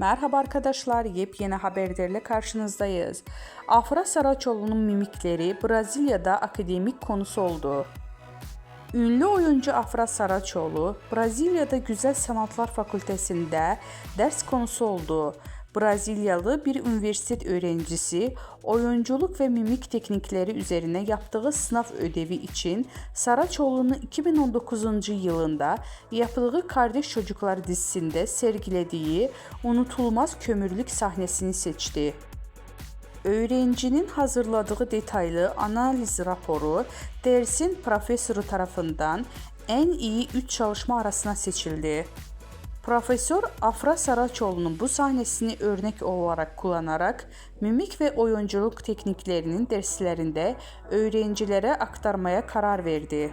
Merhaba arkadaşlar, yepyeni haberlerle karşınızdayız. Afra Saraçoğlu'nun mimikleri Brezilya'da akademik konusu oldu. Ünlü oyuncu Afra Saraçoğlu, Brezilya'da Güzel Sanatlar Fakültesinde ders konusu oldu. Brezilyalı bir üniversitet öğrencisi oyunculuk ve mimik teknikleri üzerine yaptığı sınav ödevi için Saraçoğlu'nu 2019 yılında yaptığı Kardeş Çocuklar dizisinde sergilediği unutulmaz kömürlük sahnesini seçti. Öğrencinin hazırladığı detaylı analiz raporu dersin profesörü tarafından en iyi 3 çalışma arasına seçildi. Profesör Afra Saraçoğlu'nun bu sahnesini örnek olarak kullanarak mimik ve oyunculuk tekniklerinin derslerinde öğrencilere aktarmaya karar verdi.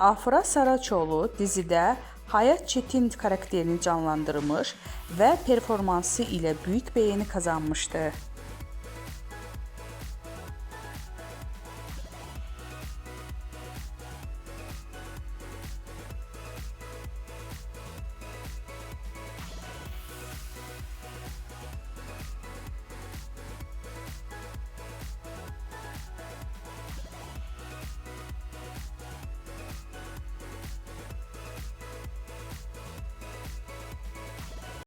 Afra Saraçoğlu dizide Hayat Çetin karakterini canlandırmış ve performansı ile büyük beğeni kazanmıştı.